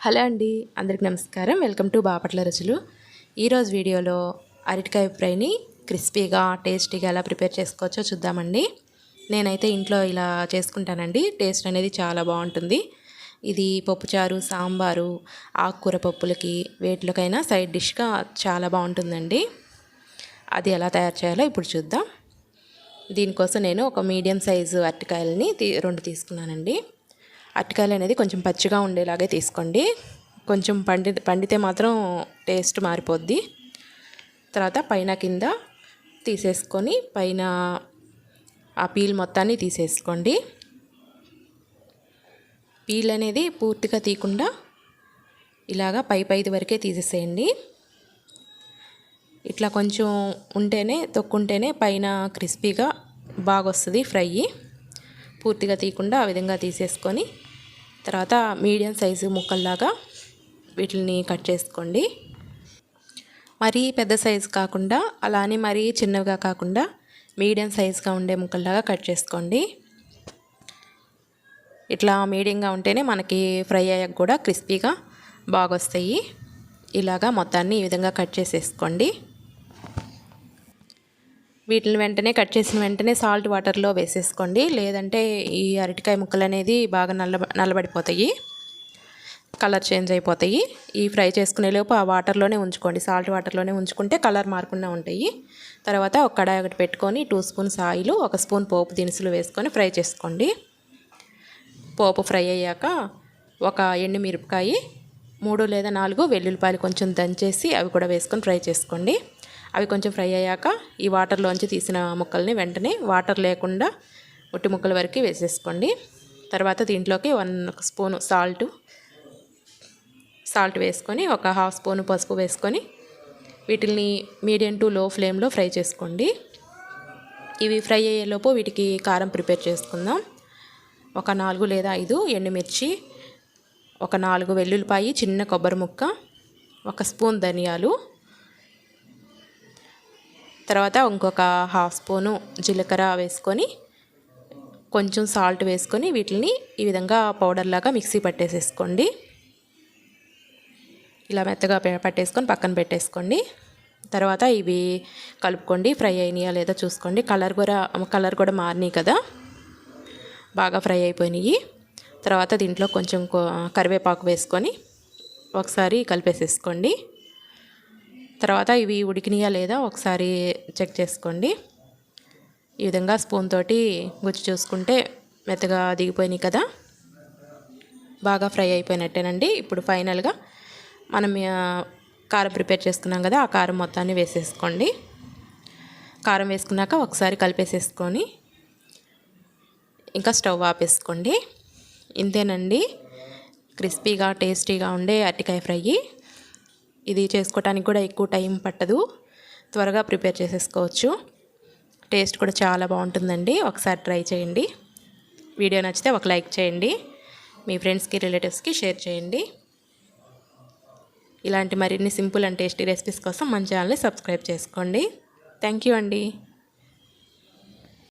Hello అండి అందరికి నమస్కారం. వెల్కమ్ టు బాపట్ల రుచులు. ఈరోజు వీడియోలో అరటికాయ ఫ్రైని క్రిస్పీగా టేస్టీగా ఎలా ప్రిపేర్ చేసుకోవచ్చో చూద్దామండి. నేనైతే ఇంట్లో ఇలా చేసుకుంటానండి. టేస్ట్ అనేది చాలా బాగుంటుంది. ఇది పప్పుచారు సాంబారు ఆకుకూర పప్పులకి వేటిలోకైనా సైడ్ డిష్గా చాలా బాగుంటుందండి. అది ఎలా తయారు చేయాలో ఇప్పుడు చూద్దాం. దీనికోసం నేను ఒక మీడియం సైజు అరటికాయలని రెండు తీసుకున్నానండి. అరటికాయలు అనేది కొంచెం పచ్చిగా ఉండేలాగే తీసుకోండి. కొంచెం పండి పండితే మాత్రం టేస్ట్ మారిపోద్ది. తర్వాత పైన కింద తీసేసుకొని పైన ఆ పీల్ మొత్తాన్ని తీసేసుకోండి. పీల్ అనేది పూర్తిగా తీయకుండా ఇలాగా పై పైది వరకే తీసేసేయండి. ఇట్లా కొంచెం ఉంటేనే తొక్కుంటేనే పైన క్రిస్పీగా బాగా వస్తుంది ఫ్రై. పూర్తిగా తీయకుండా ఆ విధంగా తీసేసుకొని తర్వాత మీడియం సైజు ముక్కల్లాగా వీటిని కట్ చేసుకోండి. మరీ పెద్ద సైజు కాకుండా అలానే మరీ చిన్నవిగా కాకుండా మీడియం సైజుగా ఉండే ముక్కల్లాగా కట్ చేసుకోండి. ఇట్లా మీడియంగా ఉంటేనే మనకి ఫ్రై అయ్యాక కూడా క్రిస్పీగా బాగా వస్తాయి ఇలాగా మొత్తాన్ని ఈ విధంగా కట్ చేసేసుకోండి. వీటిని వెంటనే కట్ చేసిన వెంటనే సాల్ట్ వాటర్లో వేసేసుకోండి. లేదంటే ఈ అరటికాయ ముక్కలు అనేది బాగా నల్ల నల్లబడిపోతాయి. కలర్ చేంజ్ అయిపోతాయి. ఈ ఫ్రై చేసుకునే లోపు ఆ వాటర్లోనే ఉంచుకోండి. సాల్ట్ వాటర్లోనే ఉంచుకుంటే కలర్ మారకుండా ఉంటాయి. తర్వాత ఒక కడాయి ఒకటి పెట్టుకొని టూ స్పూన్స్ ఆయిల్ ఒక స్పూన్ పోపు దినుసులు వేసుకొని ఫ్రై చేసుకోండి. పోపు ఫ్రై అయ్యాక ఒక ఎండు మిరపకాయి మూడు లేదా నాలుగు వెల్లుల్లిపాయలు కొంచెం దంచేసి అవి కూడా వేసుకొని ఫ్రై చేసుకోండి. అవి కొంచెం ఫ్రై అయ్యాక ఈ వాటర్లోంచి తీసిన ముక్కల్ని వెంటనే వాటర్ లేకుండా ఉట్టి ముక్కల వరకు వేసేసుకోండి. తర్వాత దీంట్లోకి వన్ స్పూన్ సాల్ట్ సాల్ట్ వేసుకొని ఒక హాఫ్ స్పూన్ పసుపు వేసుకొని వీటిని మీడియం టు లో ఫ్లేమ్లో ఫ్రై చేసుకోండి. ఇవి ఫ్రై అయ్యేలోపు వీటికి కారం ప్రిపేర్ చేసుకుందాం. ఒక నాలుగు లేదా ఐదు ఎండుమిర్చి ఒక నాలుగు వెల్లుల్లిపాయి చిన్న కొబ్బరి ముక్క ఒక స్పూన్ ధనియాలు తర్వాత ఇంకొక హాఫ్ స్పూను జీలకర్ర వేసుకొని కొంచెం సాల్ట్ వేసుకొని వీటిని ఈ విధంగా పౌడర్ లాగా మిక్సీ పట్టేసేసుకోండి. ఇలా మెత్తగా పట్టేసుకొని పక్కన పెట్టేసుకోండి. తర్వాత ఇవి కలుపుకోండి ఫ్రై అయినాయా లేదా చూసుకోండి. కలర్ కూడా కలర్ కూడా మారినాయి కదా. బాగా ఫ్రై అయిపోయినాయి. తర్వాత దీంట్లో కొంచెం కరివేపాకు వేసుకొని ఒకసారి కలిపేసేసుకోండి. తర్వాత ఇవి ఉడికినాయా లేదా ఒకసారి చెక్ చేసుకోండి. ఈ విధంగా స్పూన్ తోటి గుచ్చి చూసుకుంటే మెత్తగా దిగిపోయినాయి కదా. బాగా ఫ్రై అయిపోయినట్టేనండి. ఇప్పుడు ఫైనల్గా మనం కారం ప్రిపేర్ చేసుకున్నాం కదా ఆ కారం మొత్తాన్ని వేసేసుకోండి. కారం వేసుకున్నాక ఒకసారి కలిపేసేసుకొని ఇంకా స్టవ్ ఆపేసుకోండి. ఇంతేనండి. క్రిస్పీగా టేస్టీగా ఉండే అరటికాయ ఫ్రై. ఇది చేసుకోవటానికి కూడా ఎక్కువ టైం పట్టదు. త్వరగా ప్రిపేర్ చేసేసుకోవచ్చు. టేస్ట్ కూడా చాలా బాగుంటుందండి. ఒకసారి ట్రై చేయండి. వీడియో నచ్చితే ఒక లైక్ చేయండి. మీ ఫ్రెండ్స్కి రిలేటివ్స్కి షేర్ చేయండి. ఇలాంటి మరిన్ని సింపుల్ అండ్ టేస్టీ రెసిపీస్ కోసం మన ఛానల్ని సబ్స్క్రైబ్ చేసుకోండి. థ్యాంక్ యూ అండి.